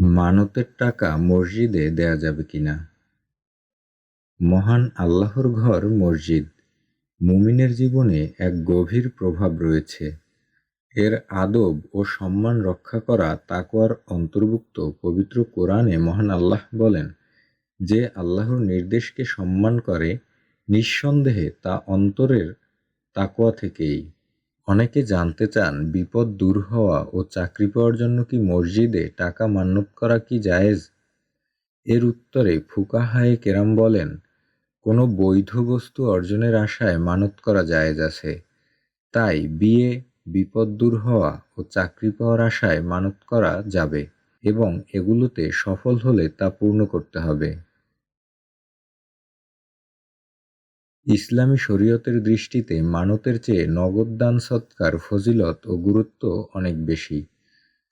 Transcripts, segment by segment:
মানতের টাকা মসজিদে দেয়া যাবে কিনা? মহান আল্লাহর ঘর মসজিদ। মুমিনের জীবনে এক গভীর প্রভাব রয়েছে। এর আদব ও সম্মান রক্ষা করা তাকওয়ার অন্তর্ভুক্ত পবিত্র কোরআনে মহান আল্লাহ বলেন, যে আল্লাহর নির্দেশকে সম্মান করে, নিঃসন্দেহে তা অন্তরের তাকওয়া থেকেই। অনেকে জানতে চান, বিপদ দূর হওয়া ও চাকরি পাওয়ার জন্য কি মসজিদে টাকা মান্যত করা কি জায়েজ? এর উত্তরে ফুকাহায়ে কেরাম বলেন, কোনো বৈধ বস্তু অর্জনের আশায় মানত করা জায়েজ আছে। তাই বিয়ে, বিপদ দূর হওয়া ও চাকরি পাওয়ার আশায় মানত করা যাবে এবং এগুলোতে সফল হলে তা পূর্ণ করতে হবে। ইসলামী শরীয়তের দৃষ্টিতে মানতের চেয়ে নগদ দান সৎকার ফজিলত ও গুরুত্ব অনেক বেশি।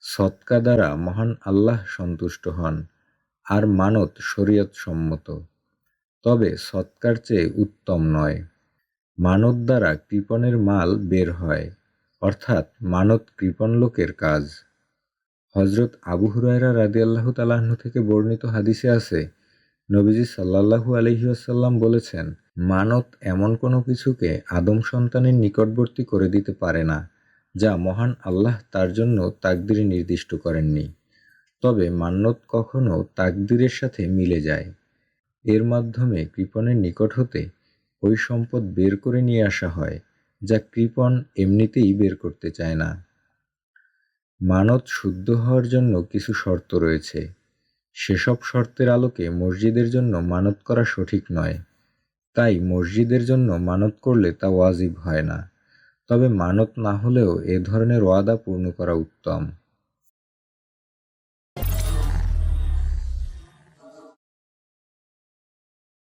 সৎকা দ্বারা মহান আল্লাহ সন্তুষ্ট হন, আর মানত শরীয়ত সম্মত তবে সৎকার চেয়ে উত্তম নয়। মানত দ্বারা কৃপণের মাল বের হয়, অর্থাৎ মানত কৃপণ লোকের কাজ। হজরত আবু হুরায়রা রাদি আল্লাহ তালাহ্ন থেকে বর্ণিত হাদিসে আছে, নবীজি সাল্লাহু আলহিউসাল্লাম বলেছেন মানত এমন কোনো কিছুকে আদম সন্তানের নিকটবর্তী করে দিতে পারে না, যা মহান আল্লাহ তার জন্য তাকদিরে নির্দিষ্ট করেননি। তবে মান্যত কখনো তাকদিরের সাথে মিলে যায়। এর মাধ্যমে কৃপণের নিকট হতে ওই সম্পদ বের করে নিয়ে আসা হয়, যা কৃপণ এমনিতেই বের করতে চায় না। মানত শুদ্ধ হওয়ার জন্য কিছু শর্ত রয়েছে। সেসব শর্তের আলোকে মসজিদের জন্য মানত করা সঠিক নয়। তাই মসজিদের জন্য মানত করলে তা ওয়াজিব হয় না। তবে মানত না হলেও এ ধরনের ওয়াদা পূর্ণ করা উত্তম।